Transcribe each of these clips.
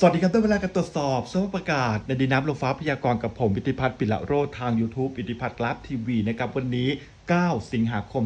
สวัสดีครับได้เวลาการตรวจสอบสภาพอากาศในดินน้ำลมฟ้าพยากรณ์กับผมวิติพัฒน์ปิละโรธทาง YouTube อิติพัฒน์กราฟทีวีนะครับวันนี้ 9 สิงหาคม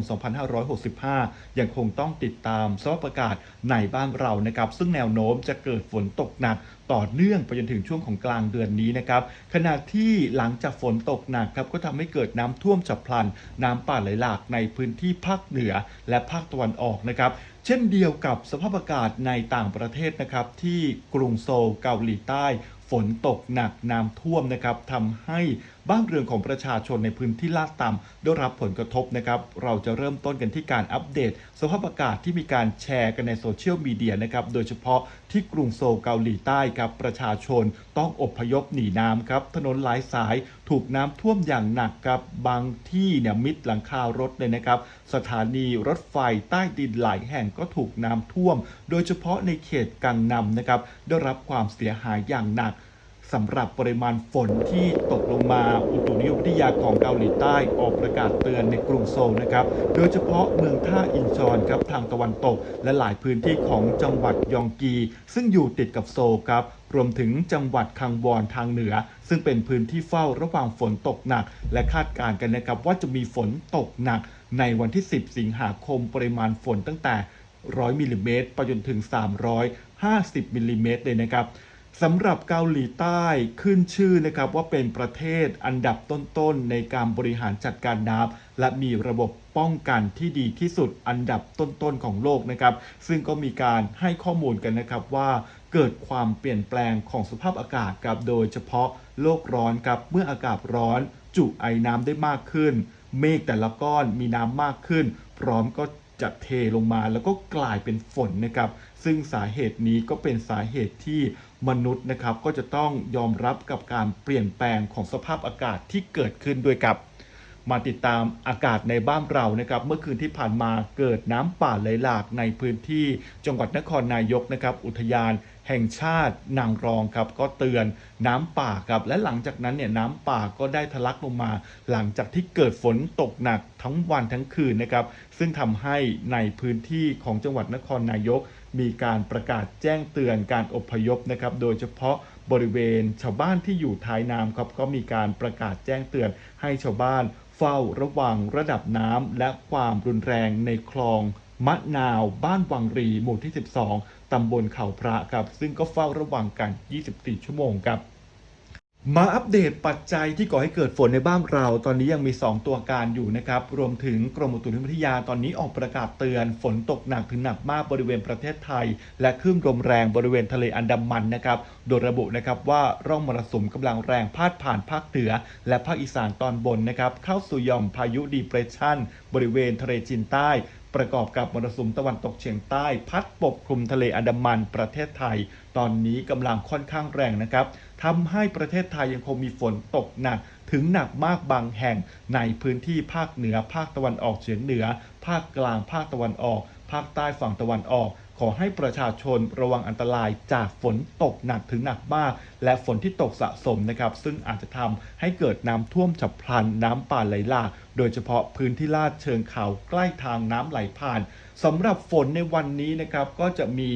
2565 ยังคงต้องติดตามสภาพอากาศในบ้านเรานะครับ ซึ่งแนวโน้มจะเกิดฝนตกหนักต่อเนื่องไปจนถึงช่วงของกลางเดือนนี้นะครับ ขณะที่หลังจากฝนตกหนักครับก็ทำให้เกิดน้ำท่วมฉับพลัน น้ำป่าไหลหลากในพื้นที่ภาคเหนือและภาคตะวันออกนะครับ เช่นเดียวกับสภาพอากาศในต่างประเทศนะครับที่กรุงโซลเกาหลีใต้ฝนตกหนักน้ำท่วมนะครับทำให้บ้านเรือนของประชาชนในพื้นที่ลาดต่ำได้รับผลกระทบนะครับ เราจะเริ่มต้นกันที่การอัปเดต สภาพอากาศที่มีการแชร์กันในโซเชียลมีเดียนะครับ โดยเฉพาะที่กรุงโซลเกาหลีใต้ครับ ประชาชนต้องอพยพหนีน้ำครับ ถนนหลายสายถูกน้ำท่วมอย่างหนักครับ บางที่เนี่ยมิดหลังคารถเลยนะครับ สถานีรถไฟใต้ดินหลายแห่งก็ถูกน้ำท่วม โดยเฉพาะในเขตกังนำนะครับ ได้รับความเสียหายอย่างหนัก สำหรับปริมาณฝนที่ตกลงมาอุตุนิยมวิทยาของเกาหลีใต้ออกประกาศเตือนในกรุงโซลนะครับ โดยเฉพาะเมืองท่าอินชอนครับทางตะวันตก และหลายพื้นที่ของจังหวัดยองกี ซึ่งอยู่ติดกับโซลครับรวมถึงจังหวัดคังวอนทางเหนือ ซึ่งเป็นพื้นที่เฝ้าระหว่างฝนตกหนัก และคาดการณ์กันนะครับว่าจะมีฝนตกหนัก ในวันที่ 10 สิงหาคมปริมาณฝนตั้งแต่ 100มิลลิเมตรไปจนถึง 350มิลลิเมตรเลยนะครับ สำหรับเกาหลีใต้ขึ้นชื่อนะครับว่าเป็นประเทศอันดับต้นๆ ในการบริหารจัดการน้ำและมีระบบป้องกันที่ดีที่สุดอันดับต้นๆ ของโลกนะครับ ซึ่งก็มีการให้ข้อมูลกันนะครับว่าเกิดความเปลี่ยนแปลงของสภาพอากาศครับโดยเฉพาะโลกร้อนครับเมื่ออากาศร้อนจุไอน้ำได้มากขึ้น เมฆแต่ละก้อนมีน้ำมากขึ้น พร้อมก็ จะเทลงมาแล้วก็กลายเป็นฝนนะครับ ซึ่งสาเหตุนี้ก็เป็นสาเหตุที่มนุษย์นะครับก็จะต้องยอมรับกับการเปลี่ยนแปลงของสภาพอากาศที่เกิดขึ้นด้วยครับ มาติดตามอากาศในบ้านเรานะครับ เมื่อคืนที่ผ่านมาเกิดน้ำป่าไหลหลากในพื้นที่จังหวัดนครนายกนะครับ อุทยาน แห่งชาตินางรองครับก็เตือนน้ำป่าครับและหลังจากนั้นเนี่ยน้ำป่าก็ได้ทะลักลงมา หลังจากที่เกิดฝนตกหนักทั้งวันทั้งคืนนะครับซึ่งทำให้ในพื้นที่ของจังหวัดนครนายก มีการประกาศแจ้งเตือนการอพยพนะครับโดยเฉพาะบริเวณชาวบ้านที่อยู่ท้ายน้ำครับก็มีการประกาศแจ้งเตือนให้ชาวบ้านเฝ้าระวังระดับน้ำและความรุนแรงในคลอง มะนาวบ้านวังรี หมู่ที่ 12 ตำบลเขาพระครับ ซึ่งก็เฝ้าระวังกัน 24 ชั่วโมงครับมาอัปเดตปัจจัยที่ก่อให้เกิดฝนในบ้านเรา ตอนนี้ยังมี 2 ตัวการอยู่นะครับ รวมถึงกรมอุตุนิยมวิทยาตอนนี้ออกประกาศเตือน ฝนตกหนักถึงหนักมากบริเวณประเทศไทย และคลื่นลมแรงบริเวณทะเลอันดามันนะครับ โดยระบุนะครับว่าร่องมรสุมกำลังแรงพาดผ่านภาคเหนือ และภาคอีสานตอนบนนะครับ เข้าสู่ย่อมพายุดีเพรสชันบริเวณทะเลจีนใต้ ประกอบกับมรสุมตะวันตกเฉียงใต้ พัดปกคลุมทะเลอันดามันประเทศไทย ตอนนี้กำลังค่อนข้างแรงนะครับทำให้ประเทศไทยยังคงมีฝนตกหนักถึงหนักมากบางแห่งในพื้นที่ภาคเหนือ ภาคตะวันออกเฉียงเหนือ ภาคกลางภาคตะวันออก ภาคใต้ฝั่งตะวันออก ขอให้ประชาชนระวังอันตรายจากฝนตกหนักถึงหนักมาก และฝนที่ตกสะสมนะครับ ซึ่งอาจจะทำให้เกิดน้ำท่วมฉับพลันน้ำป่าไหลหลากโดยเฉพาะพื้นที่ลาดเชิงเขาใกล้ทางน้ำไหลผ่านสำหรับฝนในวันนี้นะครับก็จะมี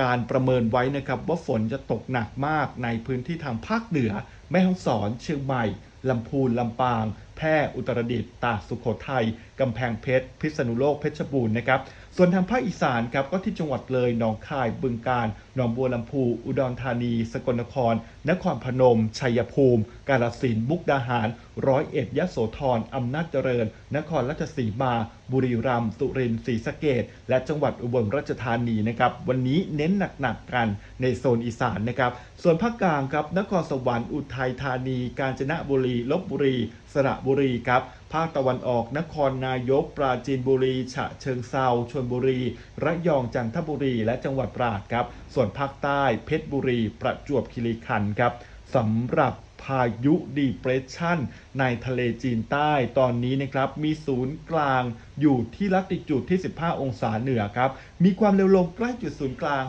การประเมินไว้นะครับว่าฝนจะตกหนักมากในพื้นที่ทางภาคเหนือ แม่ฮ่องสอน เชียงใหม่ลำพูนลำปาง แพร่อุตรดิตถ์ตากสุโขทัยกำแพงเพชร พิษณุโลกเพชรบูรณ์นะครับส่วนทางภาคอีสานครับก็ที่จังหวัดเลยหนองคายบึงกาฬหนองบัวลำพู อุดรธานี สกลนคร นครพนม ชัยภูมิ กาฬสินธุ์มุกดาหาร ร้อยเอ็ดยะโสธรอำนาจเจริญ นครราชสีมา บุรีรัมย์สุรินทร์ศรีสะเกษและจังหวัดอุบลราชธานีนะครับวันนี้เน้นหนักๆกันในโซนอีสานนะครับส่วนภาคกลางครับนครสวรรค์อุทัยธานี กาญจนบุรีลบบุรี สระบุุรีครับ ภาคตะวันออกนครนายก ปราจีนบุรี ฉะเชิงเซาชลบุรี ระยองจันทบุรี และจังหวัดตราดครับ ส่วนภาคใต้เพชรบุรี ประจวบคีรีขันธ์ครับ สำหรับพายุดีเพรสชันในทะเลจีนใต้ตอนนี้นะครับมีศูนย์กลางอยู่ที่ลัติจูดที่ 15 องศาเหนือครับมีความเร็วลมใกล้จุดศูนย์กลาง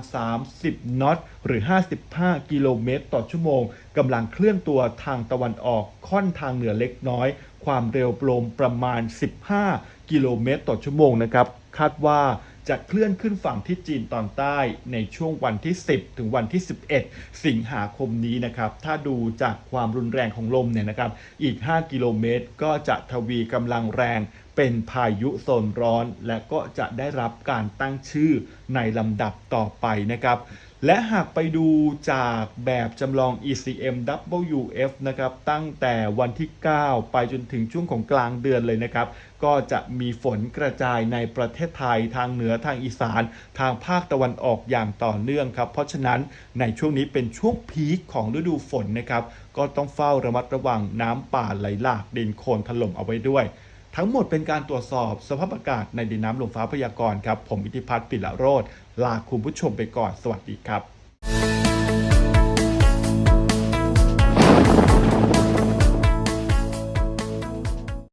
30 นอตหรือ 55 กิโลเมตร ต่อชั่วโมงกำลังเคลื่อนตัวทางตะวันออกค่อนทางเหนือเล็กน้อย ความเร็วลมประมาณ 15 กิโลเมตร ต่อชั่วโมงนะครับคาดว่า จะเคลื่อนขึ้นฝั่งที่จีนตอนใต้ในช่วงวันที่ 10 ถึงวันที่ 11 สิงหาคมนี้นะครับ ถ้าดูจากความรุนแรงของลมเนี่ยนะครับ อีก 5 กิโลเมตร ก็จะทวีกำลังแรงเป็นพายุโซนร้อน และก็จะได้รับการตั้งชื่อในลำดับต่อไปนะครับ และหากไปดูจากแบบจำลอง ECM WF นะครับตั้งแต่วันที่ 9 ไปจนถึงช่วงของกลางเดือนเลยนะครับ ก็จะมีฝนกระจายในประเทศไทยทางเหนือทางอีสาน ทางภาคตะวันออกอย่างต่อเนื่องครับ เพราะฉะนั้นในช่วงนี้เป็นช่วงพีคของฤดูฝนนะครับ ก็ต้องเฝ้าระมัดระวังน้ำป่าไหลหลากดินโคลนถล่มเอาไว้ด้วย ทั้งหมดเป็นการตรวจสอบสภาพอากาศในดินน้ำลมฟ้าพยากรณ์ครับ ผมอิทธิพัฒน์ปิละโรธลาคุณผู้ชมไปก่อน สวัสดีครับ